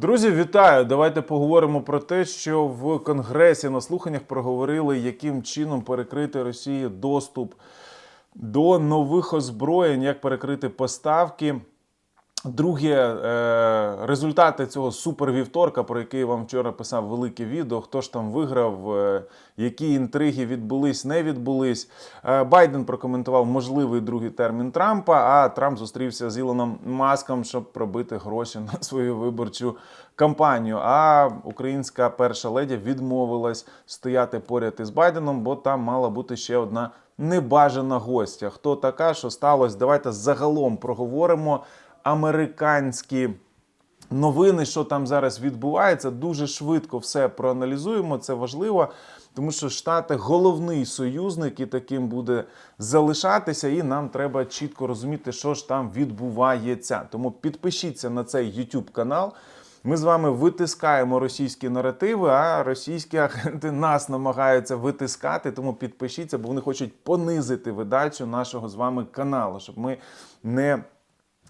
Друзі, вітаю! Давайте поговоримо про те, що в Конгресі на слуханнях проговорили, яким чином перекрити Росії доступ до нових озброєнь, як перекрити поставки. Друге, е, результати цього супервівторка, про який я вам вчора писав велике відео. Хто ж там виграв, е, які інтриги відбулись, не відбулись. Е, Байден прокоментував можливий другий термін Трампа. А Трамп зустрівся з Ілоном Маском, щоб пробити гроші на свою виборчу кампанію. А українська перша леді відмовилась стояти поряд із Байденом, бо там мала бути ще одна небажана гостя. Хто така, що сталося? Давайте загалом проговоримо американські новини, що там зараз відбувається. Дуже швидко все проаналізуємо. Це важливо, тому що Штати головний союзник і таким буде залишатися, і нам треба чітко розуміти, що ж там відбувається. Тому підпишіться на цей YouTube канал. Ми з вами витискаємо російські наративи, а російські агенти нас намагаються витискати. Тому підпишіться, бо вони хочуть понизити видачу нашого з вами каналу, щоб ми не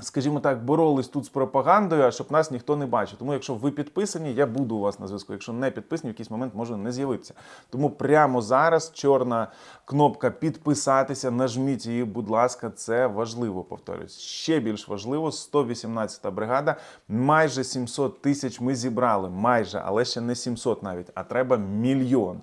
скажімо так, боролись тут з пропагандою, а щоб нас ніхто не бачив. Тому, якщо ви підписані, я буду у вас на зв'язку. Якщо не підписані, в якийсь момент може не з'явитися. Тому прямо зараз чорна кнопка підписатися. Нажміть її, будь ласка, це важливо. Повторюсь. Ще більш важливо, 118-та бригада. Майже 700 тисяч ми зібрали. Майже, але ще не 700 навіть, а треба мільйон.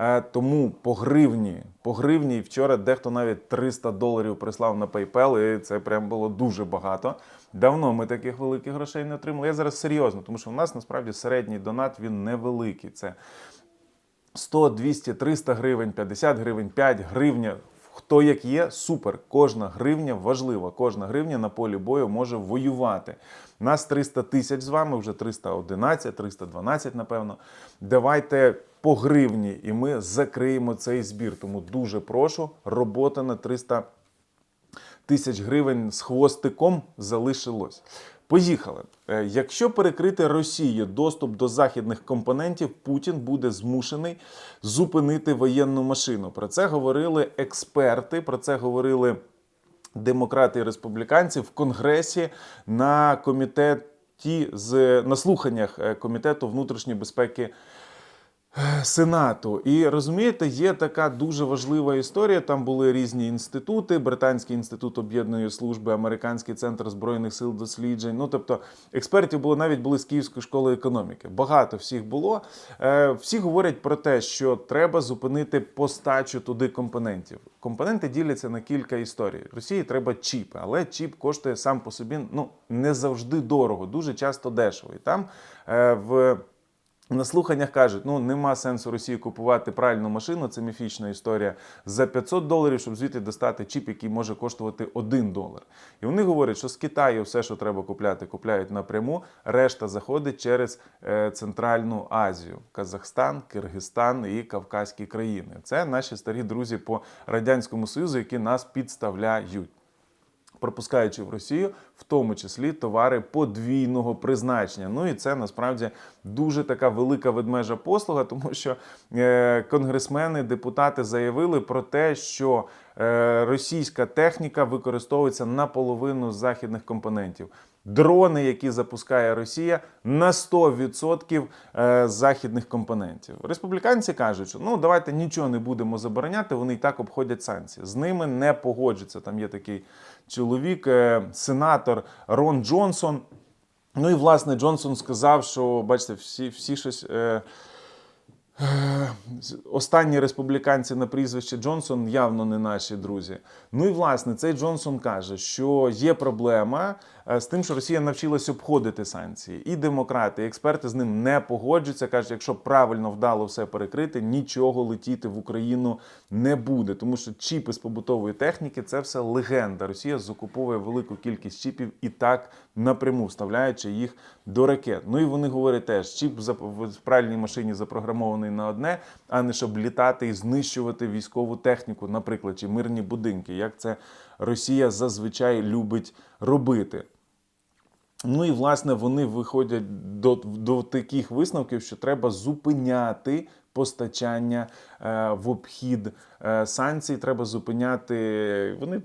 Е, Тому по гривні, по гривні вчора дехто навіть 300 доларів прислав на PayPal, і це прям було дуже багато. Давно ми таких великих грошей не отримали. Я зараз серйозно, тому що в нас насправді середній донат він невеликий. Це 100, 200, 300 гривень, 50 гривень, 5 гривня. Хто як є, супер. Кожна гривня важлива. Кожна гривня на полі бою може воювати. Нас 300 тисяч з вами, вже 311, 312, напевно. Давайте по гривні, і ми закриємо цей збір. Тому дуже прошу. Робота на 300 тисяч гривень з хвостиком залишилось. Поїхали. Е, Якщо перекрити Росії доступ до західних компонентів, Путін буде змушений зупинити воєнну машину. Про це говорили експерти, про це говорили демократи і республіканці в Конгресі на комітеті з на слуханнях е, комітету внутрішньої безпеки. Сенату. І розумієте, є така дуже важлива історія. Там були різні інститути: Британський інститут об'єднаної служби, Американський центр збройних сил досліджень. Ну тобто експертів було навіть були з Київської школи економіки. Багато всіх було. Е, Всі говорять про те, що треба зупинити постачу туди компонентів. Компоненти діляться на кілька історій. Росії треба чіпи, але чіп коштує сам по собі ну не завжди дорого, дуже часто дешево. І там е, в на слуханнях кажуть, ну нема сенсу Росії купувати пральну машину, це міфічна історія за 500 доларів, щоб звідти достати чіп, який може коштувати 1 долар. І вони говорять, що з Китаю все, що треба купляти, купляють напряму. Решта заходить через е, Центральну Азію, Казахстан, Киргизстан і Кавказькі країни. Це наші старі друзі по радянському союзу, які нас підставляють пропускаючи в Росію, в тому числі товари подвійного призначення. Ну і це насправді дуже така велика ведмежа послуга, тому що е, конгресмени, депутати заявили про те, що е, російська техніка використовується наполовину з західних компонентів. Дрони, які запускає Росія, на 100% е, західних компонентів. Республіканці кажуть, що ну давайте нічого не будемо забороняти. Вони і так обходять санкції. З ними не погоджуться. Там є такий чоловік, е, сенатор Рон Джонсон. Ну і власне Джонсон сказав, що бачите, всі, всі щось. Е, Останні республіканці на прізвище Джонсон явно не наші друзі. Ну і власне цей Джонсон каже, що є проблема е, з тим, що Росія навчилась обходити санкції. І демократи, і експерти з ним не погоджуються. кажуть, якщо правильно вдало все перекрити, нічого летіти в Україну не буде. Тому що чіпи з побутової техніки це все легенда. Росія закуповує велику кількість чіпів і так напряму вставляючи їх до ракет. Ну і вони говорять теж, чіп в пральній машині запрограмований на одне, а не щоб літати і знищувати військову техніку, наприклад, чи мирні будинки, як це Росія зазвичай любить робити. Ну і власне вони виходять до, до таких висновків, що треба зупиняти постачання е, в обхід е, санкцій. Треба зупиняти. Вони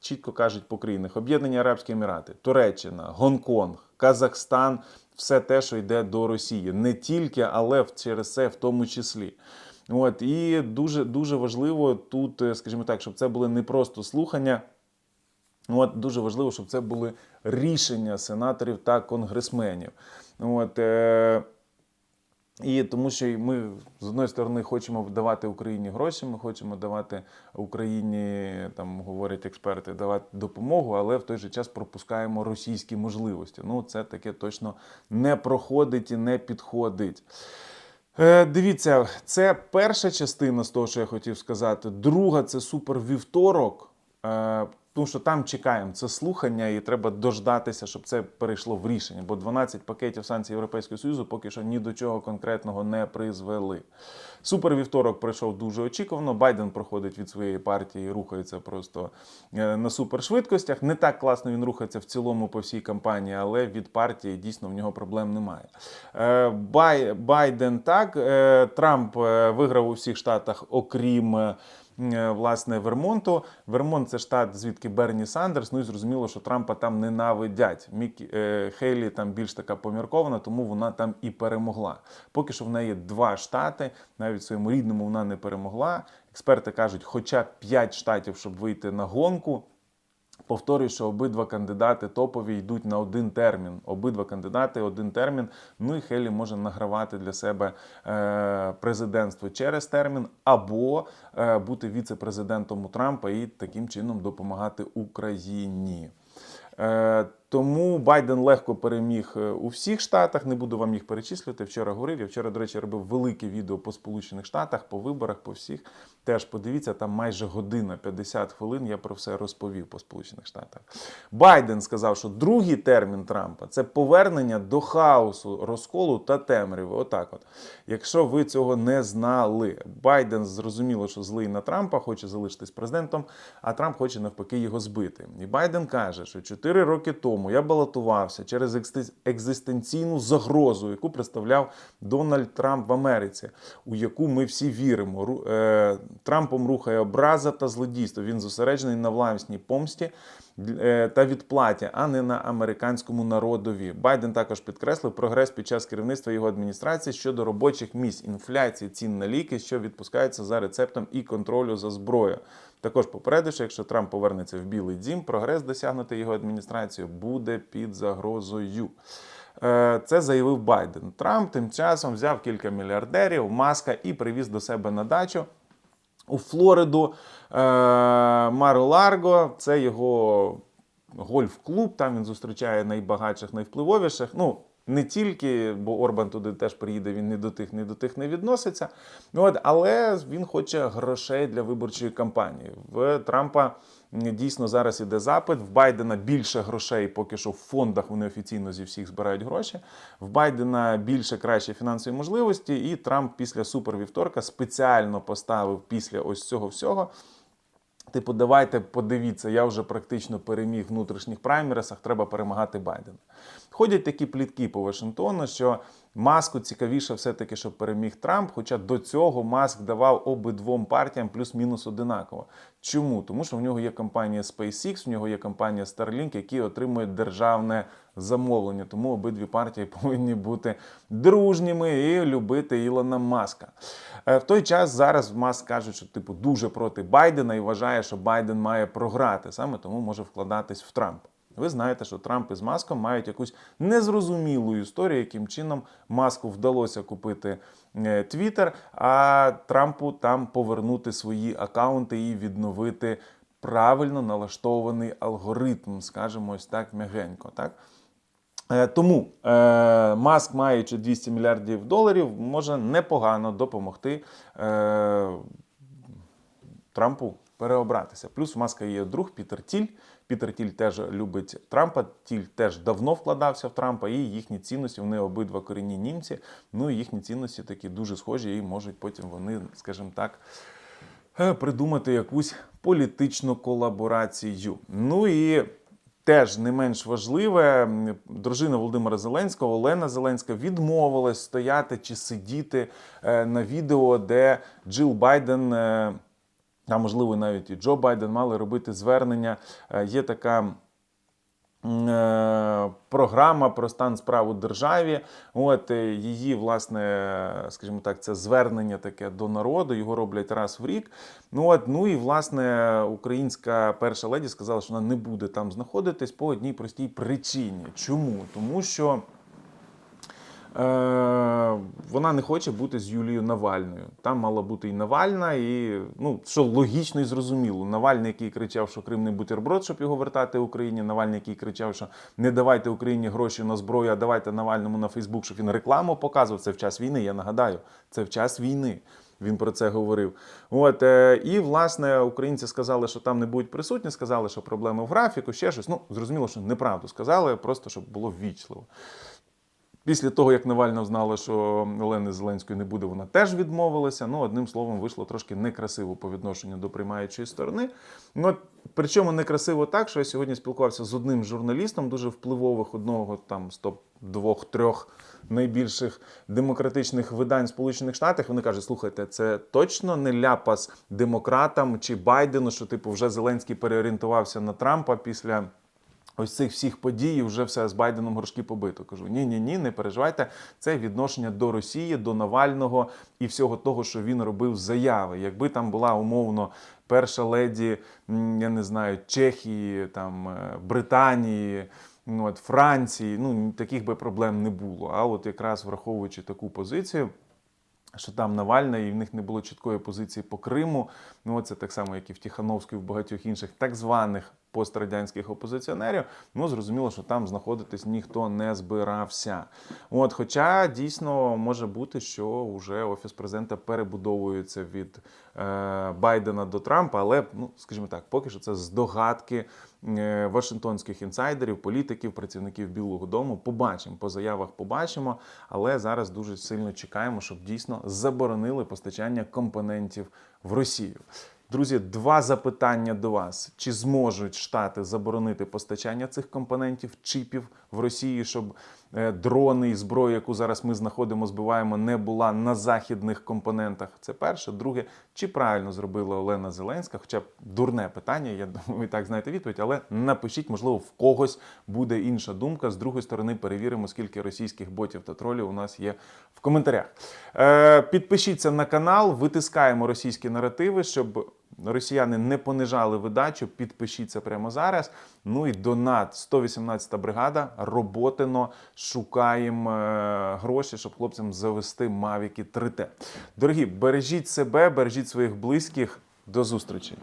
чітко кажуть по країнах: Об'єднані Арабські Емірати, Туреччина, Гонконг. Казахстан, все те, що йде до Росії, не тільки, але через це в тому числі. От і дуже дуже важливо тут, е, скажімо так, щоб це були не просто слухання. От дуже важливо, щоб це були рішення сенаторів та конгресменів. От, е, і тому, що ми з одної сторони хочемо давати Україні гроші, ми хочемо давати Україні, там говорять експерти, давати допомогу, але в той же час пропускаємо російські можливості. Ну, це таке точно не проходить і не підходить. Е, Дивіться, це перша частина з того, що я хотів сказати. Друга це супер вівторок. Е, Тому що там чекаємо це слухання, і треба дождатися, щоб це перейшло в рішення. Бо 12 пакетів санкцій Європейського Союзу поки що ні до чого конкретного не призвели. Супер вівторок пройшов дуже очікувано. Байден проходить від своєї партії, рухається просто е, на супершвидкостях. Не так класно він рухається в цілому по всій кампанії, але від партії дійсно в нього проблем немає. Е, Бай, Байден так, е, Трамп виграв у всіх штатах, окрім. Е, Власне, Вермонту. Вермонт це штат, звідки Берні Сандерс. Ну і зрозуміло, що Трампа там ненавидять. Мік е, Хейлі там більш така поміркована, тому вона там і перемогла. Поки що в неї два штати, навіть в своєму рідному вона не перемогла. Експерти кажуть, хоча 5 штатів, щоб вийти на гонку. Повторюю, що обидва кандидати топові йдуть на один термін. Обидва кандидати один термін. Ну і Хелі може награвати для себе е, президентство через термін, або е, бути віце-президентом у Трампа і таким чином допомагати Україні. Е, тому Байден легко переміг у всіх штатах. Не буду вам їх перечислювати. Вчора говорив. Я вчора, до речі, робив велике відео по Сполучених Штатах, по виборах, по всіх. Теж подивіться, там майже година, 50 хвилин. Я про все розповів по Сполучених Штатах. Байден сказав, що другий термін Трампа це повернення до хаосу, розколу та темряви. Отак, от. Якщо ви цього не знали, Байден зрозуміло, що злий на Трампа, хоче залишитись президентом, а Трамп хоче навпаки його збити. І Байден каже, що 4 роки тому я балотувався через екзистенційну загрозу, яку представляв Дональд Трамп в Америці, у яку ми всі віримо. Трампом рухає образа та злодійство. Він зосереджений на власній помсті е, та відплаті, а не на американському народові. Байден також підкреслив прогрес під час керівництва його адміністрації щодо робочих місць, інфляції, цін на ліки, що відпускаються за рецептом і контролю за зброєю. Також попередив, що якщо Трамп повернеться в Білий Дім, прогрес досягнутий його адміністрацією буде під загрозою. Е, Це заявив Байден. Трамп тим часом взяв кілька мільярдерів, маска і привіз до себе на дачу у Флориду Мару Маро Ларго. Це його гольф-клуб. Там він зустрічає найбагатших, найвпливовіших. Ну, не тільки, бо Орбан туди теж приїде, він не до тих, не до тих не відноситься. От, але він хоче грошей для виборчої кампанії. В Трампа дійсно зараз іде запит. В Байдена більше грошей, поки що в фондах вони офіційно зі всіх збирають гроші. В Байдена більше кращі фінансові можливості, і Трамп після супервівторка спеціально поставив після ось цього всього. Типу, давайте подивіться, я вже практично переміг в внутрішніх праймерисах, треба перемагати Байдена. Ходять такі плітки по Вашингтону, що маску цікавіше все-таки, щоб переміг Трамп. Хоча до цього маск давав обидвом партіям плюс-мінус одинаково. Чому? Тому що в нього є компанія SpaceX, в нього є компанія Starlink, які отримують державне замовлення. Тому обидві партії повинні бути дружніми і любити Ілона Маска. Е, В той час зараз Маск каже, що типу дуже проти Байдена і вважає, що Байден має програти. Саме тому може вкладатись в Трампа. Ви знаєте, що Трамп із Маском мають якусь незрозумілу історію, яким чином Маску вдалося купити е, Твіттер, а Трампу там повернути свої акаунти і відновити правильно налаштований алгоритм, скажімо ось так м'ягенько. Так? Е, Тому е, Маск, маючи 200 мільярдів доларів, може непогано допомогти е, Трампу переобратися. Плюс у Маска є друг Пітер Тіль. Пітер Тіль теж любить Трампа. Тіль теж давно вкладався в Трампа, і їхні цінності вони обидва корінні німці. Ну і їхні цінності такі дуже схожі, і можуть потім вони, скажімо так, придумати якусь політичну колаборацію. Ну і теж не менш важливе, дружина Володимира Зеленського, Олена Зеленська, відмовилась стояти чи сидіти е, на відео, де Джил Байден. е, а можливо навіть і Джо Байден мали робити звернення. Е, Є така програма про стан справ у державі. От е, її, власне, скажімо так, це звернення таке до народу. Його роблять раз в рік. Ну от, ну і власне українська перша леді сказала, що вона не буде там знаходитись по одній простій причині. Чому? Тому що. Е, вона не хоче бути з Юлією Навальною. Там мала бути і Навальна, і ну що логічно і зрозуміло. Навальний, який кричав, що Крим не бутерброд, щоб його вертати Україні. Навальний, який кричав, що не давайте Україні гроші на зброю, а давайте Навальному на Фейсбук, щоб він рекламу показував. Це в час війни. Я нагадаю, це в час війни. Він про це говорив. От е, і власне українці сказали, що там не будуть присутні. Сказали, що проблеми в графіку, ще щось. Ну зрозуміло, що неправду сказали, просто щоб було ввічливо. Після того, як Навальна знала, що Олени Зеленської не буде, вона теж відмовилася. Ну, одним словом, вийшло трошки некрасиво по відношенню до приймаючої сторони. Ну, причому некрасиво так, що я сьогодні спілкувався з одним журналістом, дуже впливових, одного там з топ двох-трьох найбільших демократичних видань Сполучених Штатів. Вони кажуть: слухайте, це точно не ляпас демократам чи Байдену, що типу вже Зеленський переорієнтувався на Трампа після. Ось цих всіх подій вже все з Байденом горшки побито. Кажу: ні, ні, ні, не переживайте. Це відношення до Росії, до Навального і всього того, що він робив заяви. Якби там була умовно перша леді, я не знаю, Чехії, там е, Британії. Ну, от Франції, ну таких би проблем не було. А от якраз враховуючи таку позицію, що там Навальна, і в них не було чіткої позиції по Криму. Ну, це так само, як і в Тихановську, і в багатьох інших так званих пострадянських опозиціонерів. Ну, зрозуміло, що там знаходитись ніхто не збирався. От, хоча дійсно може бути, що вже офіс президента перебудовується від е, Байдена до Трампа, але ну, скажімо так, поки що це здогадки е, вашингтонських інсайдерів, політиків, працівників Білого Дому. Побачимо по заявах, побачимо. Але зараз дуже сильно чекаємо, щоб дійсно заборонили постачання компонентів в Росію. Друзі, два запитання до вас: чи зможуть штати заборонити постачання цих компонентів, чіпів в Росії, щоб е, дрони і зброя, яку зараз ми знаходимо, збиваємо, не була на західних компонентах? Це перше. Друге, чи правильно зробила Олена Зеленська? Хоча б дурне питання, я думаю, ви так знаєте відповідь, але напишіть, можливо, в когось буде інша думка. З другої сторони, перевіримо, скільки російських ботів та тролів у нас є в коментарях. Е, підпишіться на канал, витискаємо російські наративи, щоб росіяни не понижали видачу. Підпишіться прямо зараз. Ну і донат 118 бригада. Роботино шукаємо е, гроші, щоб хлопцям завести Мавіки 3Т. Дорогі, бережіть себе, бережіть своїх близьких. До зустрічі.